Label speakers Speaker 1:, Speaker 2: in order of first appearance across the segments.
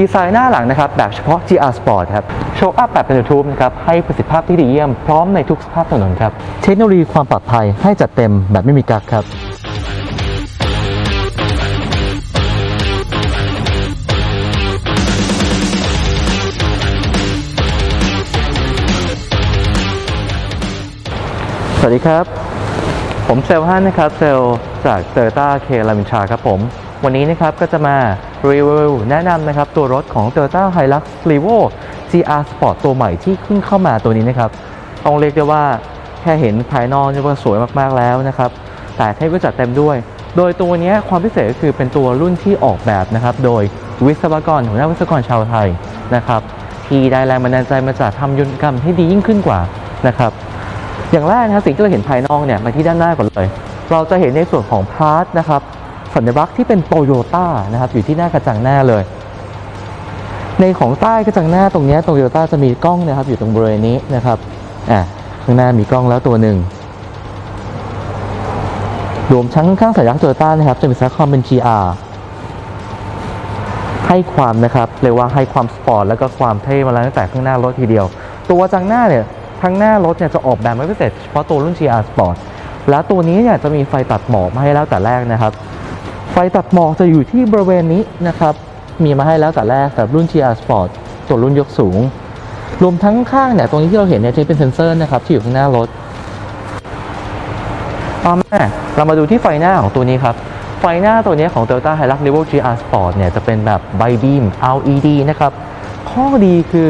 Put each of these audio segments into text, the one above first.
Speaker 1: ดีไซน์หน้าหลังนะครับแบบเฉพาะ GR Sport ครับโชว์อัพแบบเป็น YouTube นะครับให้ประสิทธิภาพที่ดีเยี่ยมพร้อมในทุกสภาพถนนครับเทคโนโลยีความปลอดภัยให้จัดเต็มแบบไม่มีกักครับสวัสดีครับ ผมเซลฮันนะครับ เซลจากเตอร์ต้าเคลามินชาครับผม วันนี้นะครับก็จะมารีวิวแนะนำนะครับตัวรถของ Toyota Hilux Revo GR Sport ตัวใหม่ที่เพิ่งเข้ามาตัวนี้นะครับต้องเรียกได้ว่าแค่เห็นภายนอกนี่ก็สวยมากๆแล้วนะครับแต่เทคก็จัดเต็มด้วย โดยตัวนี้ความพิเศษก็คือเป็นตัวรุ่นที่ออกแบบนะครับโดยวิศวกรหัวหน้าวิศวกรชาวไทยนะครับที่ได้แรงบันดาลใจมาจากทำยนต์กรรมให้ดียิ่งขึ้นกว่านะครับอย่างแรกนะครับสิ่งที่เราเห็นภายนอกเนี่ยมาที่ด้านหน้าก่อนเลย เราจะเห็นในส่วนของพาร์ทนะครับ สัญลักษณ์ที่เป็นโตโยต้านะครับอยู่ที่หน้ากระจังหน้าเลย ในของใต้กระจังหน้าตรงนี้โตโยต้าจะมีกล้องนะครับอยู่ตรงบริเวณนี้นะครับอะข้างหน้ามีกล้องแล้วตัวหนึ่งรวมทั้งข้างสัญลักษณ์โตโยต้านะครับจะมีสัญลักษณ์ความเป็น GR ให้ความนะครับเรียกว่าให้ความสปอร์ตแล้วก็ความเท่มาแล้วตั้งแต่ข้างหน้ารถทีเดียว ตัวจังหน้าเนี่ยทั้งหน้ารถเนี่ยจะออกแบบมาพิเศษเฉพาะตัวรุ่น GR Sport แล้วตัวนี้เนี่ยจะมีไฟตัดหมอกมาให้แล้วแต่แรกนะครับ ไฟตัดหมอกจะอยู่ที่บริเวณนี้นะครับ มีมาให้แล้วแต่แรกสำหรับรุ่น GR Sport ตัวรุ่นยกสูง รวมทั้งข้างเนี่ยตรงนี้ที่เราเห็นเนี่ยจะเป็นเซ็นเซอร์นะครับที่อยู่ข้างหน้ารถต่อมาเรามาดูที่ไฟหน้าของตัวนี้ครับ ไฟหน้าตัวนี้ของ Toyota Hilux Revo GR Sport เนี่ยจะเป็นแบบ Bi Beam LED นะครับ ข้อดีคือ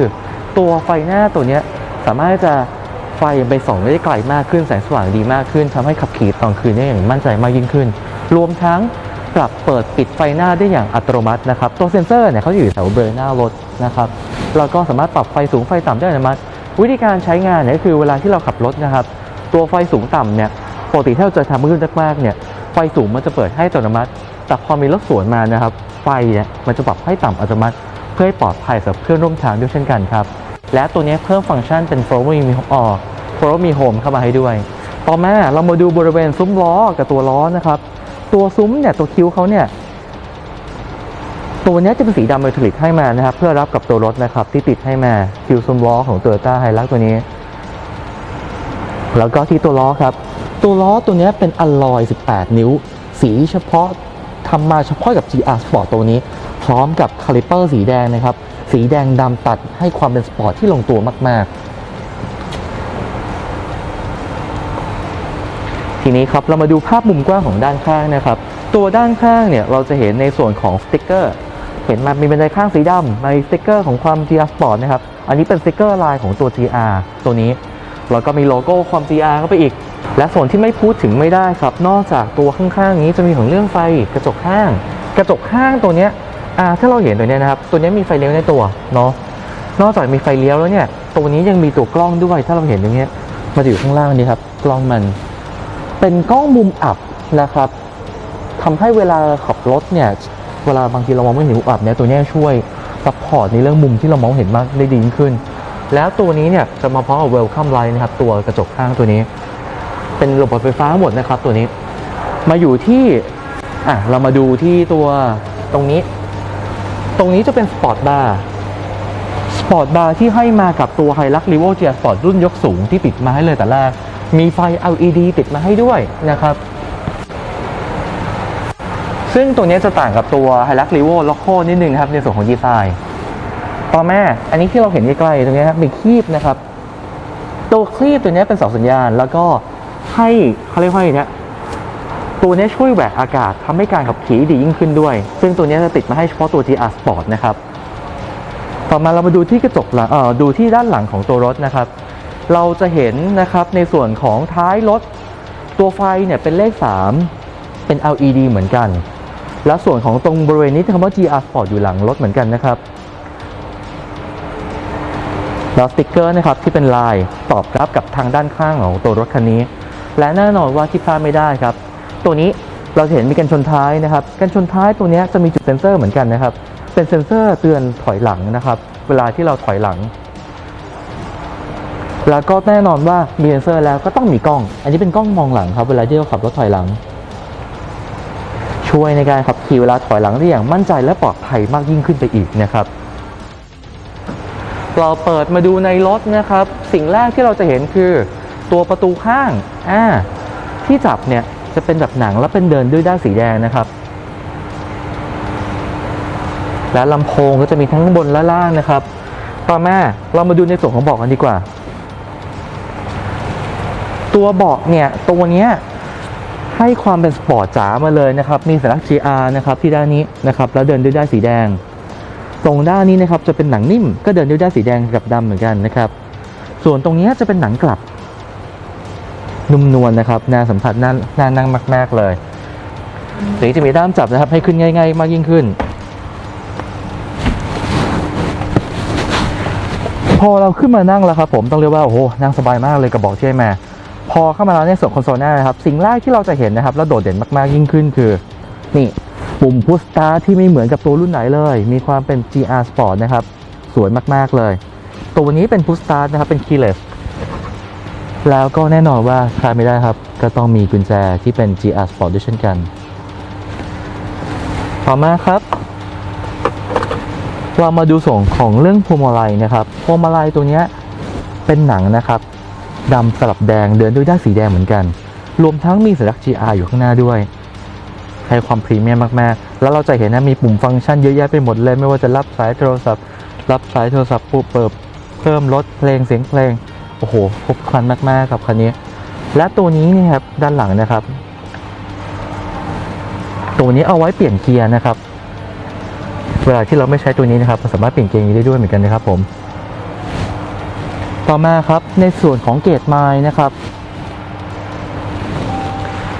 Speaker 1: ตัวไฟหน้าตัวนี้สามารถจะไฟไปส่องได้ไกลมากขึ้นแสงสว่างดีมากขึ้นทำให้ขับขี่ตอนคืนได้อย่างมั่นใจมากยิ่งขึ้น รวมทั้ง ปรับเปิดปิดไฟหน้าได้อย่างอัตโนมัตินะครับ ตัวเซ็นเซอร์เนี่ยเขาจะอยู่แถวเบรหน้ารถนะครับแล้วก็สามารถปรับไฟสูงไฟต่ำได้อัตโนมัติ วิธีการใช้งานเนี่ยก็คือเวลาที่เราขับรถนะครับ ตัวไฟสูงต่ำเนี่ยปกติถ้าเราเจอทางมืดมากๆเนี่ยไฟสูงมันจะเปิดให้อัตโนมัติ แต่พอมีรถสวนมานะครับ ไฟเนี่ยมันจะปรับให้ต่ำอัตโนมัติ เพื่อให้ปลอดภัยสำหรับเพื่อนร่วมทางด้วยเช่นกันครับและตัวนี้เพิ่มฟังก์ชันเป็น Follow Me Home อ๋อ Follow Me Home เข้ามาให้ด้วย ต่อมาเรามาดูบริเวณซุ้มล้อกับตัวล้อนะครับ ตัวซุ้มเนี่ยตัวคิ้วเขาเนี่ยตัวนี้จะเป็นสีดำเมทัลลิกให้มานะครับ เพื่อรับกับตัวรถนะครับ ที่ติดให้มาคิวซุ้มล้อของ Toyota Hilux ตัวนี้ แล้วก็ที่ตัวล้อครับ ตัวล้อตัวนี้เป็นอลลอย 18 นิ้ว สีเฉพาะทำมาเฉพาะกับ GR Sport ตัวนี้ พร้อมกับคาลิเปอร์สีแดงนะครับ สีแดงดำตัดให้ความเป็นสปอร์ตที่ลงตัวมาก ๆ ทีนี้ครับเรามาดูภาพมุมกว้างของด้านข้างนะครับ ตัวด้านข้างเนี่ยเราจะเห็นในส่วนของสติกเกอร์เห็นมามีบันไดข้างสีดำในสติกเกอร์ของความ GR Sport นะครับอันนี้เป็นสติกเกอร์ลายของตัว GR ตัวนี้แล้วก็มีโลโก้ความ GR เข้าไปอีก และส่วนที่ไม่พูดถึงไม่ได้ครับ นอกจากตัวข้างๆนี้จะมีของเรื่องไฟกระจกข้าง กระจกข้างตัวเนี้ยอ่าถ้าเราเห็นตัวเนี้ยนะครับตัวเนี้ยมีไฟเลี้ยวในตัวเนาะนอกจากมีไฟเลี้ยวแล้วเนี่ยตัวนี้ยังมีตัวกล้องด้วยถ้าเราเห็นตรงเนี้ยมันอยู่ข้างล่างนี้ครับกล้องมัน เป็นกล้องมุมอับนะครับทำให้เวลาขับรถเนี่ยเวลาบางทีเรามองไม่เห็นมุมอับเนี่ยตัวนี้ช่วยซัพพอร์ตในเรื่องมุมที่เรามองเห็นมากได้ดียิ่งขึ้น แล้วตัวนี้เนี่ยจะมาพร้อมกับ Welcome Light นะครับตัวกระจกข้างตัวนี้ เป็นระบบไฟฟ้าหมดนะครับตัวนี้ มาอยู่ที่อะเรามาดูที่ตัวตรงนี้ ตรงนี้จะเป็นสปอร์ตบาร์สปอร์ตบาร์ที่ให้มากับตัว Hilux Revo GR Sport รุ่นยกสูงที่ติดมาให้เลยแต่แรก มีไฟ LED ติดมาให้ด้วยนะครับ ซึ่งตัวนี้จะต่างกับตัว Hilux Revo Loco นิดนึงครับในส่วนของดีไซน์ ต่อมาอันนี้ที่เราเห็นใกล้ๆตรงนี้ครับมีครีบนะครับ ตัวครีบตัวนี้เป็นเสาสัญญาณ แล้วก็ให้เขาเรียกว่าอย่างเนี้ยตัวนี้ช่วยแหวกอากาศทำให้การขับขี่ดียิ่งขึ้นด้วย ซึ่งตัวนี้จะติดมาให้เฉพาะตัว GR Sport นะครับ ต่อมาเรามาดูที่กระจกหลังเอ่อดูที่ด้านหลังของตัวรถนะครับ เราจะเห็นนะครับในส่วนของท้ายรถ ตัวไฟเนี่ยเป็นเลข 3 เป็น LED เหมือนกัน แล้วส่วนของตรงบริเวณนี้คำว่า GR Sport อยู่หลังรถเหมือนกันนะครับแล้วสติกเกอร์นะครับที่เป็นลายตอบรับกับทางด้านข้างของตัวรถคันนี้ และแน่นอนว่าที่พลาดไม่ได้ครับ ตัวนี้เราเห็นมีกันชนท้ายนะครับกันชนท้ายตัวนี้จะมีจุดเซ็นเซอร์เหมือนกันนะครับ เป็นเซ็นเซอร์เตือนถอยหลังนะครับ เวลาที่เราถอยหลัง แล้วก็แน่นอนว่ามีเซนเซอร์แล้วก็ต้องมีกล้อง อันนี้เป็นกล้องมองหลังครับ เวลาที่เราขับรถถอยหลังชช่วยในการขับขี่เวลาถอยหลังได้อย่างมั่นใจและปลอดภัยมากยิ่งขึ้นไปอีกนะครับ เราเปิดมาดูในรถนะครับ สิ่งแรกที่เราจะเห็นคือตัวประตูข้างอ่าที่จับเนี่ยจะเป็นแบบหนังและเป็นเดินด้วยด้านสีแดงนะครับ และลำโพงก็จะมีทั้งบนและล่างนะครับ ต่อมาเรามาดูในส่วนของเบาะกันดีกว่า ตัวเบาะเนี่ยตัวเนี้ยให้ความเป็นสปอร์ตจ๋ามาเลยนะครับ มีสัญลักษณ์ GR นะครับที่ด้านนี้นะครับ แล้วเดินด้วยด้านสีแดง ตรงด้านนี้นะครับจะเป็นหนังนิ่มก็เดินด้วยด้านสีแดงกับดำเหมือนกันนะครับ ส่วนตรงนี้จะเป็นหนังกลับ นุ่มนวลนะครับน่าสัมผัสน่าน่านั่งมาก ๆ เลยสีจะมีด้ามจับนะครับให้ขึ้นง่าย ๆ มากยิ่งขึ้น พอเราขึ้นมานั่งแล้วครับผมต้องเรียกว่าโอ้โหนั่งสบายมากเลยกับเบอกที่ให้มา พอเข้ามาแล้วในส่วนคอนโซลหน้านะครับ สิ่งแรกที่เราจะเห็นนะครับ แล้วโดดเด่นมากๆยิ่งขึ้นคือ นี่ปุ่มพุชสตาร์ที่ไม่เหมือนกับตัวรุ่นไหนเลย มีความเป็น GR Sport นะครับ สวยมากๆเลย ตัวนี้เป็นพุชสตาร์นะครับ เป็น keyless แล้วก็แน่นอนว่าคลาดไม่ได้ครับ ก็ต้องมีกุญแจที่เป็น GR Sport ด้วยเช่นกัน ต่อมาครับ เรามาดูส่วนของเรื่องพวงมาลัยนะครับ พวงมาลัยตัวนี้เป็นหนังนะครับ ดำสลับแดงเดินด้วยด้านสีแดงเหมือนกัน รวมทั้งมีสัญลักษณ์ GR อยู่ข้างหน้าด้วยให้ความพรีเมียมมากๆ แล้วเราจะเห็นนะมีปุ่มฟังก์ชันเยอะแยะไปหมดเลยไม่ว่าจะรับสายโทรศัพท์ รับสายโทรศัพท์ปุ๊บเปิดเพิ่มลดเพลงเสียงเพลงโอ้โหครบครันมากๆกับคันนี้ และตัวนี้นี่ครับด้านหลังนะครับ ตัวนี้เอาไว้เปลี่ยนเกียร์นะครับ เวลาที่เราไม่ใช้ตัวนี้นะครับ สามารถเปลี่ยนเกียร์นี้ได้ด้วยเหมือนกันนะครับผม ต่อมาครับในส่วนของเกตไม้นะครับ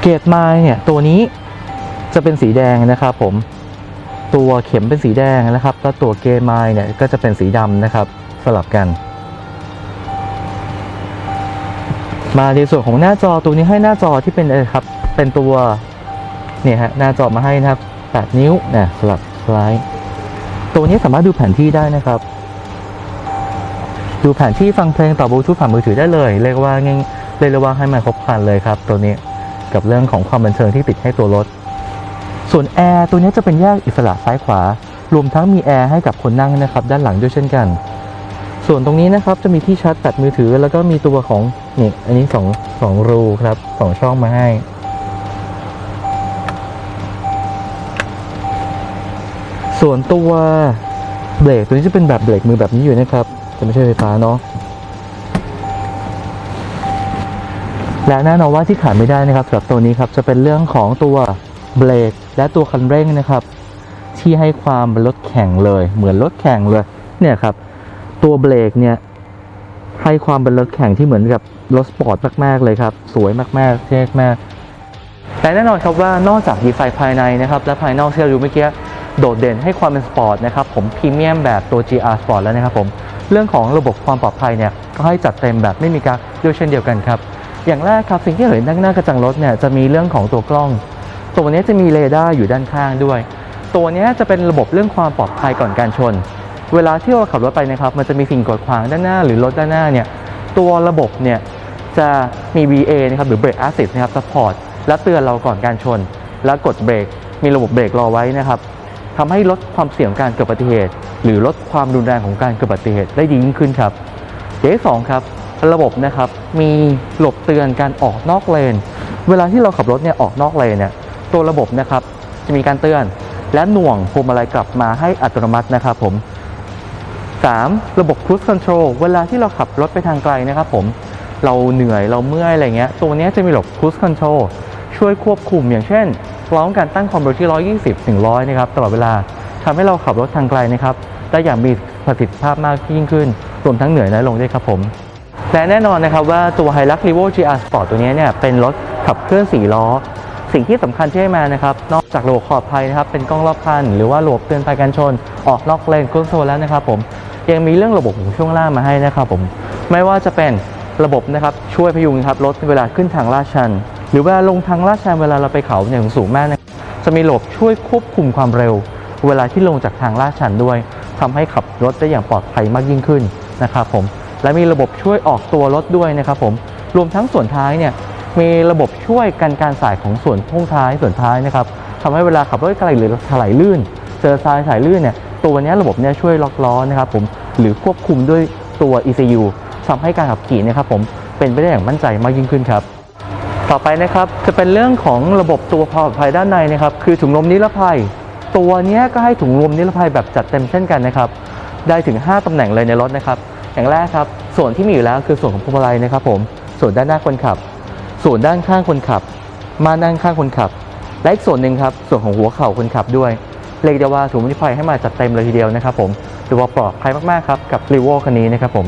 Speaker 1: เกตไม้เนี่ยตัวนี้จะเป็นสีแดงนะครับ ผมตัวเข็มเป็นสีแดงนะครับ แล้วตัวเกตไม้เนี่ยก็จะเป็นสีดำนะครับ สลับกัน มาในส่วนของหน้าจอตัวนี้ให้หน้าจอที่เป็นอะครับเป็นตัวเนี่ยฮะหน้าจอมาให้นะครับ8นิ้วนะสลับสไลด์ตัวนี้สามารถดูแผนที่ได้นะครับ ดูแผนที่ฟังเพลงต่อบลูทูธผ่านมือถือได้เลย เรียกว่าง่ายเรียกว่าให้มาครบครันเลยครับ ตัวนี้กับเรื่องของความบันเทิงที่ติดให้ตัวรถ ส่วนแอร์ตัวนี้จะเป็นแยกอิสระซ้ายขวา รวมทั้งมีแอร์ให้กับคนนั่งนะครับด้านหลังด้วยเช่นกัน ส่วนตรงนี้นะครับจะมีที่ชาร์จแบตมือถือ แล้วก็มีตัวของนี่อันนี้สองสองรูครับสองช่องมาให้ส่วนตัวเบรกตัวนี้จะเป็นแบบเบรกมือแบบนี้อยู่นะครับ จะไม่ใช่ไฟฟ้าเนาะและแน่นอนว่าที่ขาดไม่ได้นะครับสำหรับตัวนี้ครับจะเป็นเรื่องของตัวเบรกและตัวคันเร่งนะครับ ที่ให้ความรถแข่งเลย เหมือนรถแข่งเลยเนี่ยครับ ตัวเบรกเนี่ยให้ความเป็นรถแข่งที่เหมือนกับรถสปอร์ตมาก ๆ เลยครับ สวยมากๆเท่มากแต่แน่นอนครับว่านอกจากดีไซน์ภายในนะครับและภายนอกที่เราดูเมื่อกี้โดดเด่นให้ความเป็นสปอร์ตนะครับผมพรีเมียมแบบตัว GR Sport แล้วนะครับผม เรื่องของระบบความปลอดภัยเนี่ยก็ให้จัดเต็มแบบไม่มีกักด้วยเช่นเดียวกันครับ อย่างแรกครับสิ่งที่เห็นด้านหน้ากระจังรถเนี่ยจะมีเรื่องของตัวกล้อง ตัวนี้จะมีเรดาร์อยู่ด้านข้างด้วย ตัวนี้จะเป็นระบบเรื่องความปลอดภัยก่อนการชน เวลาที่เราขับรถไปนะครับ มันจะมีสิ่งกดขวางด้านหน้าหรือรถด้านหน้าเนี่ยตัวระบบเนี่ยจะมี VA นะครับหรือ Brake Assist นะครับ support และเตือนเราก่อนการชน แล้วกดเบรกมีระบบเบรกรอไว้นะครับ ทำให้ลดความเสี่ยงการเกิดอุบัติเหตุ หรือลดความรุนแรงของการเกิดอุบัติเหตุได้ดียิ่งขึ้นครับอย่างที่สองครับระบบนะครับมีระบบเตือนการออกนอกเลน เวลาที่เราขับรถเนี่ยออกนอกเลนเนี่ยตัวระบบนะครับจะมีการเตือนและหน่วงพวงมาลัยกลับมาให้อัตโนมัตินะครับผม 3. ระบบ Cruise Control เวลาที่เราขับรถไปทางไกลนะครับผม เราเหนื่อยเราเมื่อยอะไรเงี้ย ตัวเนี้ยจะมีระบบ Cruise Control ช่วยควบคุมอย่างเช่นร้องการตั้งความเร็วที่ 120ถึง100 นะครับตลอดเวลาทำให้เราขับรถทางไกลนะครับได้อย่างมีประสิทธิภาพมากยิ่งขึ้น รวมทั้งเหนื่อยน้อยลงด้วยครับผม และแน่นอนนะครับว่าตัว Hilux Revo GR Sport ตัวนี้เนี่ยเป็นรถขับเคลื่อน4ล้อ สิ่งที่สำคัญที่ให้มานะครับ นอกจากระบบขอบภัยนะครับ เป็นกล้องรอบคัน หรือว่าระบบเตือนภัยการชน ออกนอกเลนคอนโซลแล้วนะครับผมยังมีเรื่องระบบของช่วงล่างมาให้นะครับผมไม่ว่าจะเป็นระบบนะครับช่วยพยุงครับรถเวลาขึ้นทางลาดชัน หรือเวลาลงทางลาดชันเวลาเราไปเขาเนี่ยสูงมากนะจะมีระบบช่วยควบคุมความเร็ว เวลาที่ลงจากทางลาดชันด้วยทำให้ขับรถได้อย่างปลอดภัยมากยิ่งขึ้นนะครับผมและมีระบบช่วยออกตัวรถด้วยนะครับผมรวมทั้งส่วนท้ายเนี่ยมีระบบช่วยกันการสายของส่วนพ่งท้ายส่วนท้ายนะครับทำให้เวลาขับรถไกลหรือถลายลื่น เจอทรายถลายลื่นเนี่ยตัวนี้ระบบเนี่ยช่วยล็อกล้อนะครับผมหรือควบคุมด้วยตัว ECU ทำให้การขับขี่นะครับผมเป็นไปได้อย่างมั่นใจมากยิ่งขึ้นครับ ต่อไปนะครับจะเป็นเรื่องของระบบตัวความปลอดภัยด้านในนะครับ คือถุงลมนิรภัย ตัวนี้ก็ให้ถุงลมนิรภัยแบบจัดเต็มเช่นกันนะครับ ได้ถึง 5 ตำแหน่งเลยในรถนะครับ อย่างแรกครับ ส่วนที่มีอยู่แล้วคือส่วนของพวงมาลัยนะครับ ผม ส่วนด้านหน้าคนขับ ส่วนด้านข้างคนขับ มานั่งข้างคนขับ และอีกส่วนหนึ่งครับ ส่วนของหัวเข่าคนขับด้วย เรียกได้ว่าถุงนิรภัยให้มาจัดเต็มเลยทีเดียวนะครับ ผมถือว่าปลอดภัยมากๆครับกับรีโวคันนี้นะครับผม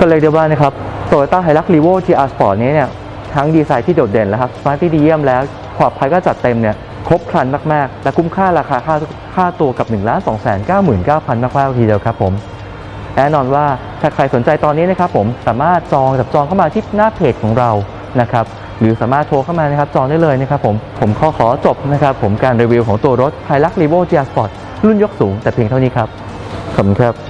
Speaker 1: ก็เลยกได้ว่านะครับ Toyota Hilux Revo GR Sport นี้เนี่ย ทั้งดีไซน์ที่โดดเด่นแล้วครับสมาร์ทที่ดีเยี่ยมแล้วความปลอดภัยก็จัดเต็มเนี่ยครบครันมาก ๆ และคุ้มค่าราคาค่าค่าตัวกับ1 2 9 9 9 0 0 0มากๆทีเดียวครับผมแน่นอนว่าถ้าใครสนใจตอนนี้นะครับผมสามารถจองจับจองเข้ามาที่หน้าเพจของเรานะครับหรือสามารถโทรเข้ามานะครับจองได้เลยนะครับผมผมขอขอจบนะครับผมการรีวิวของตัวรถ Hilux Revo GR Sport รุ่นยกสูงแต่เพียงเท่านี้ครับขอบคุณครับ